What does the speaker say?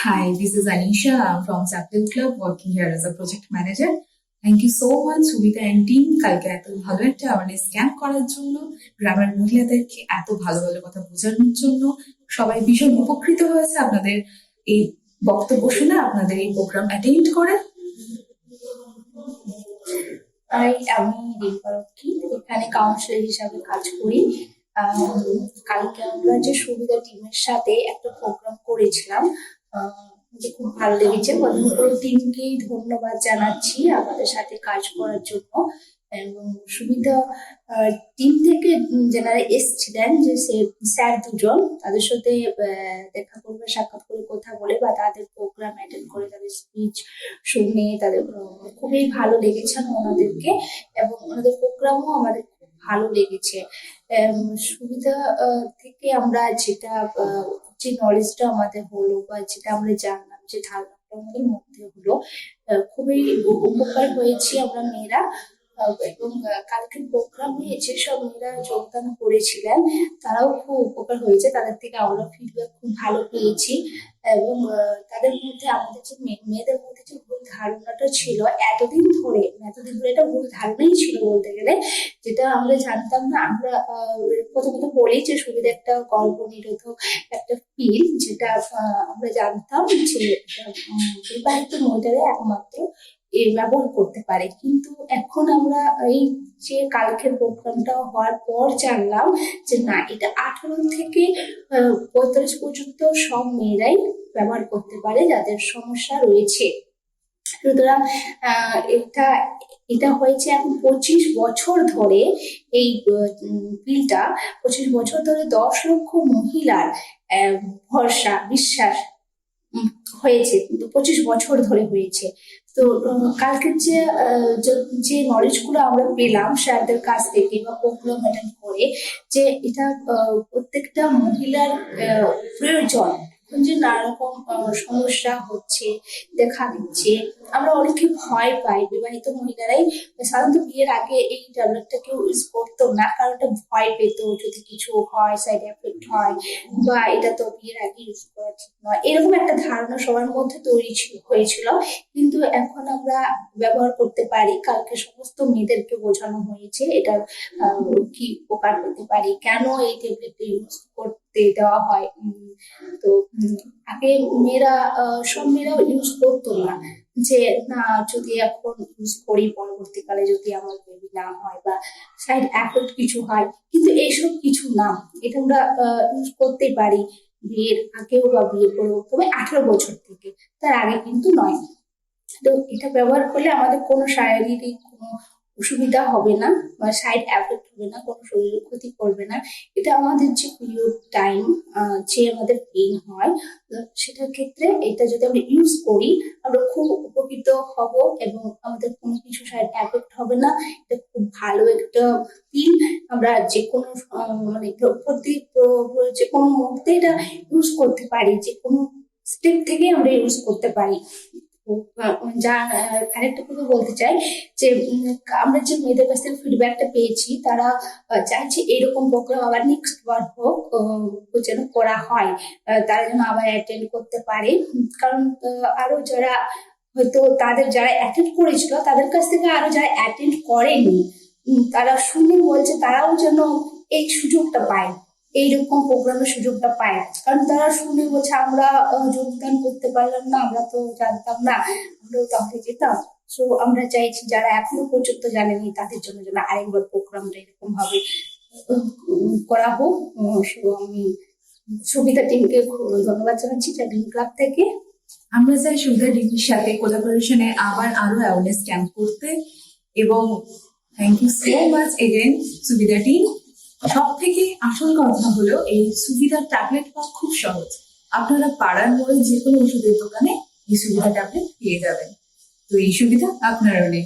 Hi, this is Anisha. I'm from Chapel Club working here as a project manager. Thank you so much Suvidha and team কালকে এত ভালো একটা awareness camp করার জন্য গ্রামের মহিলাদেরকে এত ভালো ভালো কথা বোঝানোর জন্য সবাই ভীষণ উপকৃত হয়েছে আপনাদের এই বক্তব্য শুনে আপনাদের এই প্রোগ্রাম অ্যাটেন্ড করে আমি আমি এখানে কাউন্সিলর হিসাবে কাজ করি কালকে আমরা যে সুবিধা টিমের সাথে একটা প্রোগ্রাম করেছিলাম খুব ভালো লেগেছে। পুরো টিমকেই ধন্যবাদ জানাচ্ছি আমাদের সাথে কাজ করার জন্য। এবং সুবিধা টিম থেকে যারা এসছিলেন যে সে, স্যার দুজন, তাদের সাথে দেখা করবে, সাক্ষাৎ করে কথা বলে বা তাদের প্রোগ্রাম অ্যাটেন্ড করে, তাদের স্পিচ শুনে তাদের খুবই ভালো লেগেছে ওনাদেরকে এবং ওনাদের প্রোগ্রামও আমাদের খুব ভালো লেগেছে। সুবিধা থেকে আমরা যেটা যে নলেজটা আমাদের হলো বা যেটা আমরা জানলাম যে ধারণাটা মধ্যে হলো খুবই উপকার হয়েছি আমরা মেয়েরা। এবং কালকের প্রোগ্রামে যেসব মেয়েরা যোগদান করেছিলেন, তারাও খুব উপকার হয়েছে। তাদের থেকে আমরা ফিডব্যাক খুব ভালো পেয়েছি এবং তাদের মধ্যে আমাদের যে মেয়ে- মেয়েদের মধ্যে যে ভুল ধারণাটা ছিল, এতদিন ধরে এতদিন ধরে এটা ভুল ধারণাই ছিল বলতে গেলে, যেটা আমরা জানতাম না। আমরা প্রথমত বলি যে সুবিধা একটা গর্ভ নিরোধক একটা ফিল যেটা আমরা জানতাম যে বিবাহিত মহিলারা একমাত্র ব্যবহার করতে পারে। কিন্তু এখন আমরা এই যে কালকের প্রোগ্রামটা হওয়ার পর জানলাম যে না, এটা আঠারো থেকে পঁয়তাল্লিশ পর্যন্ত সব মেয়েরাই ব্যবহার করতে পারে যাদের সমস্যা রয়েছে। সুতরাং এটা এটা হয়েছে এখন পঁচিশ বছর ধরে এই বিলটা, পঁচিশ বছর ধরে দশ লক্ষ মহিলার ভরসা, বিশ্বাস হয়েছে। কিন্তু পঁচিশ বছর ধরে হয়েছে। তো কালকের যে যে- যে নলেজগুলো আমরা পেলাম স্যারদের কাছ থেকে বা প্রোগ্রাম অ্যাটেন্ড করে, যে এটা প্রত্যেকটা মহিলার প্রয়োজন। যে নানা রকম সমস্যা হচ্ছে, দেখা দিচ্ছে। আমরা অনেকে ভয় পাই, বিবাহিত মহিলারাই সাধারণত বিয়ের আগে এই ট্যাবলেটটা কেউ ইউজ করতো না, কারণ ওটা ভয় পেত যদি কিছু হয় সাইড এফেক্ট হয়, বা এটা তো বিয়ের আগে ইউজ করা ঠিক নয়। এরকম একটা ধারণা সবার মধ্যে তৈরি হয়েছিল। কিন্তু এখন আমরা ব্যবহার করতে পারি, কালকে সমস্ত মেয়েদেরকে বোঝানো হয়েছে, এটা কি উপকার পেতে পারি, কেন এই ট্যাবলেটটা ইউজ করতে দেওয়া হয়। তো আগে মেয়েরা সব মেয়েরাও ইউজ করতো না যে, না, যদি এখন ইউজ করি, পরবর্তীকালে যদি আমার বেবি না হয় বা সাইড এফেক্ট কিছু হয়। কিন্তু এইসব কিছু না। এটা আমরা ইউজ করতেই পারি। বিয়ের আগেও বা বিয়ে পরেও, তবে আঠারো বছর থেকে। তার আগে কিন্তু নয়। তো এটা ব্যবহার করলে আমাদের কোনো শারীরিক কোনো অসুবিধা হবে না বা সাইড এফেক্ট হবে না, কোনো শরীরের ক্ষতি করবে না। এটা আমাদের যে পিরিয়ড টাইম যে আমাদের পেন হয় সেটার ক্ষেত্রে এটা যদি আমরা ইউজ করি, আমরা খুব উপকৃত হব এবং আমাদের কোনো কিছু সাইড এফেক্ট হবে না। এটা খুব ভালো একটা পিল আমরা যে কোনো মানে প্রতি যে কোনো মুহূর্তে এটা ইউজ করতে পারি যে কোনো স্টেপ থেকে আমরা ইউজ করতে পারি। আরেকটা কথা বলতে চাই যে আমরা যে মেয়েদের কাছ থেকে ফিডব্যাকটা পেয়েছি, তারা চাইছে এরকম প্রোগ্রাম আবার নেক্সট বার হোক যেন করা হয়। তারা যেন আবার অ্যাটেন্ড করতে পারে। কারণ আরও যারা হয়তো তাদের যারা অ্যাটেন্ড করেছিল, তাদের কাছ থেকে আরও যারা অ্যাটেন্ড করেনি তারা শুনে বলছে তারাও যেন এই সুযোগটা পায়। এইরকম প্রোগ্রামের সুযোগটা পায় কারণ তারা শুনে বলছে, আমরা যোগদান করতে পারলাম না, আমরা তো জানতাম না, আমরাও তাহলে যেতাম। সো আমরা চাইছি যারা এখনও পর্যন্ত জানেনি, তাদের জন্য যেন আরেকবার প্রোগ্রামটা এরকম ভাবে করা হোক। সো আমি সুবিধা টিমকে ধন্যবাদ জানাচ্ছি চ্যাটিং ক্লাব থেকে। আমরা চাই সুবিধা টিমের সাথে কোলাবোরেশনে আবার আরও অ্যাওয়ারনেস ক্যাম্প করতে। এবং thank you so much again Suvidha team. সব থেকে আসল কথা হলো, এই সুবিধার ট্যাবলেট পাওয়া খুব সহজ। আপনারা পাড়ার মোড়ে যে কোনো ওষুধের দোকানে এই সুবিধা ট্যাবলেট পেয়ে যাবেন। তো এই সুবিধা আপনারও নেই।